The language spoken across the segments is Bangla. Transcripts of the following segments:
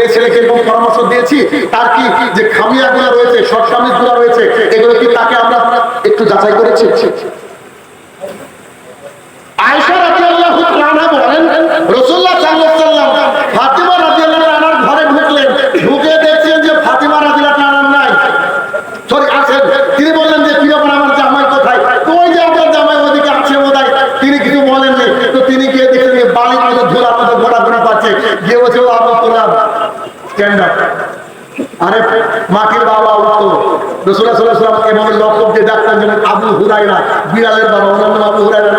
মেয়ে ছেলেকে এরকম পরামর্শ দিয়েছি। তার কি যে খামিয়াগুলো রয়েছে শর্টকামিজগুলো রয়েছে, এগুলো কি তাকে আমরা একটু যাচাই করেছি? বলেন ঘরে তিনি বললেন যে আমার কোথায়? ওদিকে তিনি তো তিনি গিয়ে দেখলেন যে বালির মধ্যে ধুলার মধ্যে ঘোরাঘোরা পাচ্ছে। গিয়ে বলছে, ও তোলা স্ট্যান্ড আপ আরে, মাটির বাবা উঠতো। রসুল্লাহ সাল্লাহ সাল্লাম এভাবে ডাক্তার যেন আবু হুরাইরা বিড়ালের বাবা, ওনার নাম আবু হুরাইরা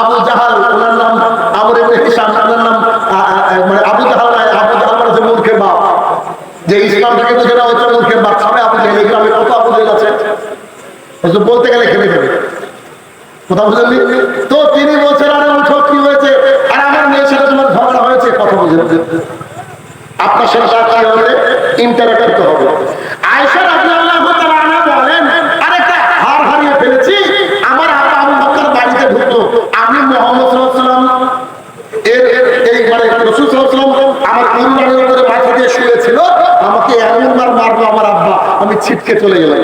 আবু জাহাল, ওনার নাম আমর ইবনে ওনার নাম মানে আবু জাহাল নয়, আবু জাহাল মানে মূর্খের বাপ। যে ইসলাম থেকে বুঝে না হচ্ছে মূর্খের বাপ। সবাই আবু জাহেল গ্রামে কত আবু জাহেল আছে। বলতে গেলে খেলে যাবে। কথা বুঝলেন তো তিনি বলছেন, আরে উঠো কি হয়েছে? আর আমার মেয়ের সাথে তোমার ঝগড়া হয়েছে? কথা বুঝলেন আপনার সাথে তার কি হবে ইন্টারেক্ট করতে হবে। বাড়িতে ঢুকতো। আমি ছিটকে চলে গেলাম।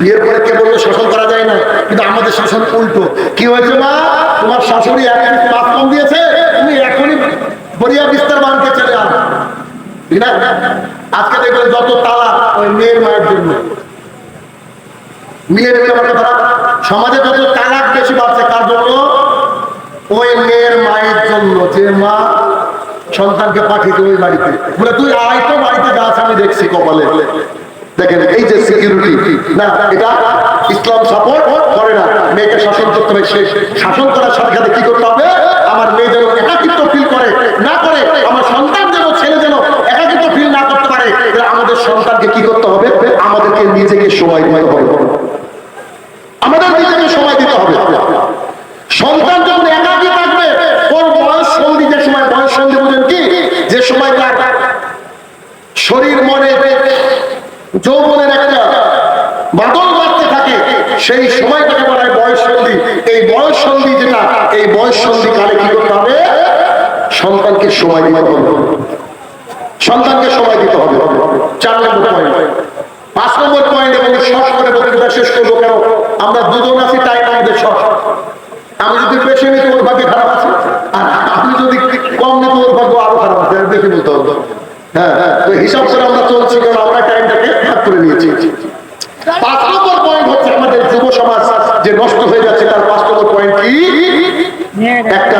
বিয়ের পরে কে বলল, শাসন করা যায় না। কিন্তু আমাদের শাসন উল্টো। কি হয়েছে মা? তোমার শাশুড়ি এক পিস কম দিয়েছে, তুমি এখনই বরিয়া আজকে দেখবেন যত তালা ওই মেয়ের মায়ের জন্য। মিলে নেবে আমার কথা, সমাজে যত তালাক বেশি বাড়ছে, কার জন্য? ওই মেয়ের মায়ের জন্য। যে মা সন্তানকে পাঠিয়েছে ওই বাড়িতে। বলে, তুই আয় তো, বাড়িতে যাস আমি দেখছি কপালে। দেখেন, এই যে সিকিউরিটি না, এটা ইসলাম সাপোর্ট করে না। মেয়েকে শাসন করতে হবে। সে শাসন করার সাথে সাথে কি করতে হবে? আমার মেয়ে যেন একাকিত্ব ফিল করে না করে আমার সন্তান যেন ছেলে যেন একাকিত্ব ফিল না করতে পারে তাহলে আমাদের সন্তানকে কি করতে হবে আমাদেরকে নিজেকে সময় দিতে হবে। আমাদের নিজেকে সময় দিতে হবে। সন্তান যখন একাকি থাকবে, ওর বয়স সন্ধি, যে সময় বয়স সন্ধি বুঝেন কি? যে সময় তার শরীর, মনে, যৌবনের একটা বাদল বাড়তে থাকে, সেই সময়টাকে বলা হয় বয়স সন্ধি। এই বয়স সন্ধি যেটা, এই বয়স সন্ধি কালে কি করতে হবে? সন্তানকে সময় দিতে হবে। সন্তানকে সময় দিতে হবে। চার নম্বর পয়েন্ট শেষ করব কেন? আমরা দুজন আছি টাইম আমাদের সব। আমি যদি বেশি নিতে ওর ভাগ্যে খারাপ আছে, আর আমি যদি কম নিতে ওর ভাগ্য আরও খারাপ আছে দেখে বলতে হতো হ্যাঁ, হ্যাঁ, হিসাব আমরা চলছি, কারণ আমরা করে নিয়েছি। পয়েন্ট হচ্ছে আমাদের নষ্ট হয়ে যাচ্ছে, তার পয়েন্ট একটা